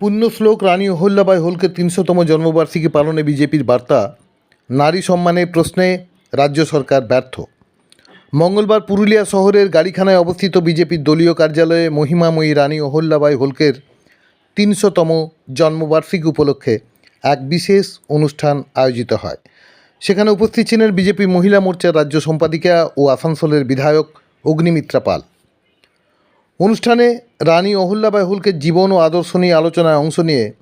পুণ্যশ্লোক রানী অহল্যাবাই হোলকের তিনশোতম জন্মবার্ষিকী পালনে বিজেপির বার্তা। নারী সম্মানের প্রশ্নে রাজ্য সরকার ব্যর্থ। মঙ্গলবার পুরুলিয়া শহরের গাড়িখানায় অবস্থিত বিজেপির দলীয় কার্যালয়ে মহিমাময়ী রানী অহল্যাবাই হোলকের তিনশোতম জন্মবার্ষিকী উপলক্ষে এক বিশেষ অনুষ্ঠান আয়োজিত হয়। সেখানে উপস্থিত ছিলেন বিজেপি মহিলা মোর্চার রাজ্য সম্পাদিকা ও আসানসোলের বিধায়ক অগ্নিমিত্রা পাল। অনুষ্ঠানে রানী অহল্যাবাই হোলকের জীবন ও আদর্শ নিয়ে আলোচনায় অংশ নিয়ে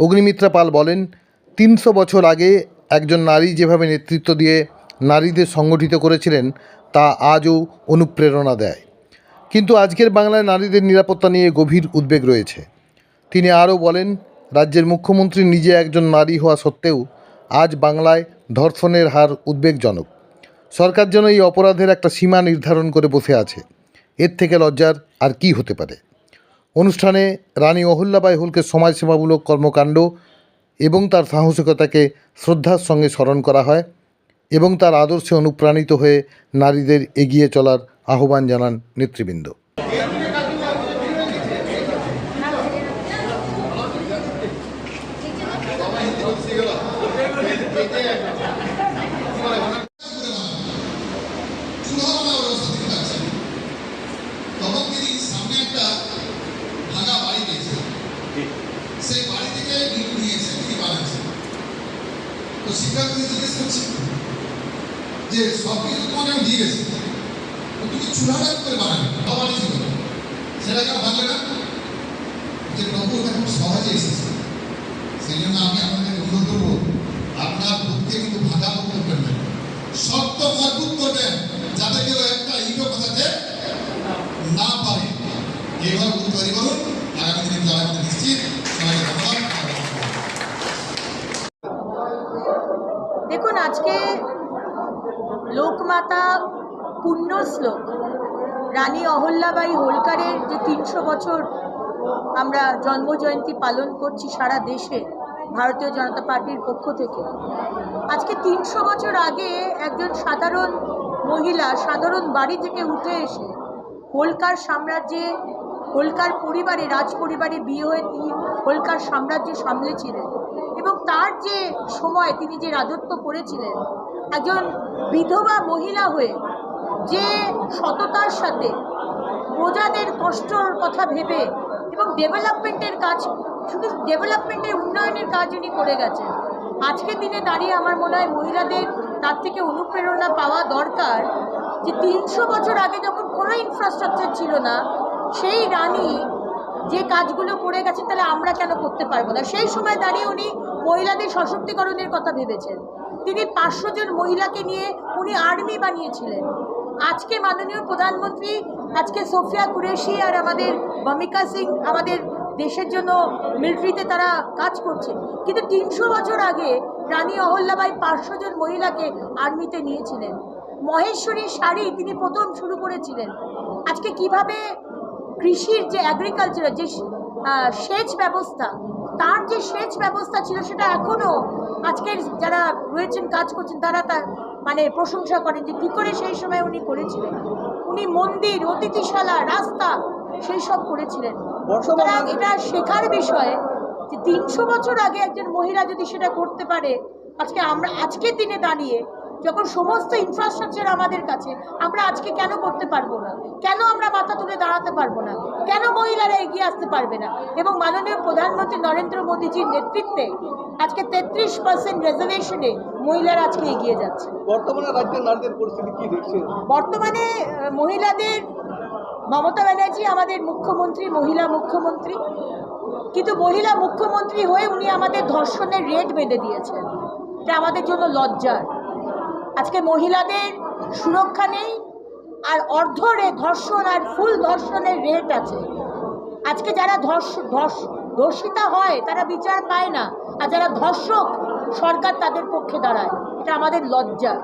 অগ্নিমিত্রা পাল বলেন, তিনশো বছর আগে একজন নারী যেভাবে নেতৃত্ব দিয়ে নারীদের সংগঠিত করেছিলেন, তা আজও অনুপ্রেরণা দেয়। কিন্তু আজকের বাংলায় নারীদের নিরাপত্তা নিয়ে গভীর উদ্বেগ রয়েছে। তিনি আরও বলেন, রাজ্যের মুখ্যমন্ত্রী নিজে একজন নারী হওয়া সত্ত্বেও আজ বাংলায় ধর্ষণের হার উদ্বেগজনক। সরকার যেন এই অপরাধের একটা সীমা নির্ধারণ করে বসে আছে। এর থেকে লজ্জার আর কি হতে পারে? অনুষ্ঠানে রানী অহল্যাবাই হোলকে সমাজসেবামূলক কর্মকাণ্ড এবং তার সাহসিকতাকে শ্রদ্ধার সঙ্গে স্মরণ করা হয় এবং তার আদর্শে অনুপ্রাণিত হয়ে নারীদের এগিয়ে চলার আহ্বান জানান নেতৃবৃন্দ সুরহনা ব্যবস্থা তিনি পাচ্ছেন তখন তিনি সামনে একটা ভাঙা বাড়ি পেয়েছেন সেই বাড়ি থেকে ইট নিয়েছেন তিনি বানাচ্ছেন তো শিক্ষার্থী জিজ্ঞেস করছে যে সব কিছু তোমাকে আমি দিয়ে গেছি। তুমি চুলাটা করে বানাবে? বাবা ছিল? সেটা কেন ভাঙলে না? যে প্রভু এটা খুব সহজে এসেছে। সেই জন্য আমি আপনাদের অনুরোধ করব, আপনার বুককে কিন্তু ভাঙা মুক্ত করবেন। শক্ত মজবুত করবেন, যাতে কেউ একটা ইটো কথাতে না পারে। এইভাবে বুক তৈরি করুন, আগামী দিনে আমাদের নিশ্চিত। সবাইকে ধন্যবাদ। দেখুন, আজকে লোকমাতা পুণ্য শ্লোক। রানী অহল্যাবাই হোলকারের যে তিনশো বছর আমরা জন্মজয়ন্তী পালন করছি সারা দেশে, ভারতীয় জনতা পার্টির পক্ষ থেকে। আজকে তিনশো বছর আগে একজন সাধারণ মহিলা, সাধারণ বাড়ি থেকে উঠে এসে হোলকার সাম্রাজ্যে, হোলকার পরিবারে রাজ পরিবারে বিয়ে হয়ে তিনি হোলকার সাম্রাজ্য সামলেছিলেন এবং তার যে সময় তিনি যে রাজত্ব করেছিলেন একজন বিধবা মহিলা হয়ে যে সততার সাথে প্রজাদের কষ্টর কথা ভেবে এবং ডেভেলপমেন্টের কাজ, শুধু ডেভেলপমেন্টের উন্নয়নের কাজ উনি করে গেছেন। আজকের দিনে দাঁড়িয়ে আমার মনে হয় মহিলাদের তার থেকে অনুপ্রেরণা পাওয়া দরকার যে তিনশো বছর আগে যখন কোনো ইনফ্রাস্ট্রাকচার ছিল না, সেই রানী যে কাজগুলো করে গেছে তাহলে আমরা কেন করতে পারব না? সেই সময় দাঁড়িয়ে উনি মহিলাদের সশক্তিকরণের কথা ভেবেছেন। তিনি পাঁচশো জন মহিলাকে নিয়ে উনি আর্মি বানিয়েছিলেন। আজকে মাননীয় প্রধানমন্ত্রী, আজকে সোফিয়া কুরেশি আর আমাদের ভমিকা সিং আমাদের দেশের জন্য মিলিটারিতে তারা কাজ করছে। কিন্তু তিনশো বছর আগে রানী অহল্যাবাই পাঁচশো জন মহিলাকে আর্মিতে নিয়েছিলেন। মহেশ্বরী শাড়ি তিনি প্রথম শুরু করেছিলেন। আজকে কীভাবে কৃষির যে অ্যাগ্রিকালচার যে সেচ ব্যবস্থা তার যে সেচ ব্যবস্থা ছিল সেটা এখনও আজকের যারা রয়েছেন কাজ করছেন তারা তার মানে প্রশংসা করেন যে কী করে সেই সময় উনি করেছিলেন। উনি মন্দির অতিথিশালা রাস্তা সেই সব করেছিলেন। সুতরাং এটা শেখার বিষয়ে যে তিনশো বছর আগে একজন মহিলা যদি সেটা করতে পারে আজকে আমরা আজকের দিনে দাঁড়িয়ে যখন সমস্ত ইনফ্রাস্ট্রাকচার আমাদের কাছে আমরা আজকে কেন করতে পারব না? কেন আমরা মাথা তুলে দাঁড়াতে পারব না? কেন মহিলারা এগিয়ে আসতে পারবে না? এবং মাননীয় প্রধানমন্ত্রী নরেন্দ্র মোদীজির নেতৃত্বে আজকে তেত্রিশ পার্সেন্ট রিজার্ভেশনে মহিলারা আজকে এগিয়ে যাচ্ছে। বর্তমানে রাজ্যের নারীদের পরিস্থিতি কি দেখছেন? বর্তমানে মহিলাদের মমতা ব্যানার্জি আমাদের মুখ্যমন্ত্রী মহিলা মুখ্যমন্ত্রী। কিন্তু মহিলা মুখ্যমন্ত্রী হয়ে উনি আমাদের ধর্ষণের রেট বেঁধে দিয়েছেন। এটা আমাদের জন্য লজ্জার। আজকে মহিলাদের সুরক্ষা নেই, আর অর্ধ রে ধর্ষণ আর ফুল ধর্ষণের রেট আছে। আজকে যারা ধর্ষ ধর্ষ, ধর্ষিতা হয়, তারা বিচার পায় না, আর যারা ধর্ষক, সরকার তাদের পক্ষে দাঁড়ায়। এটা আমাদের লজ্জা।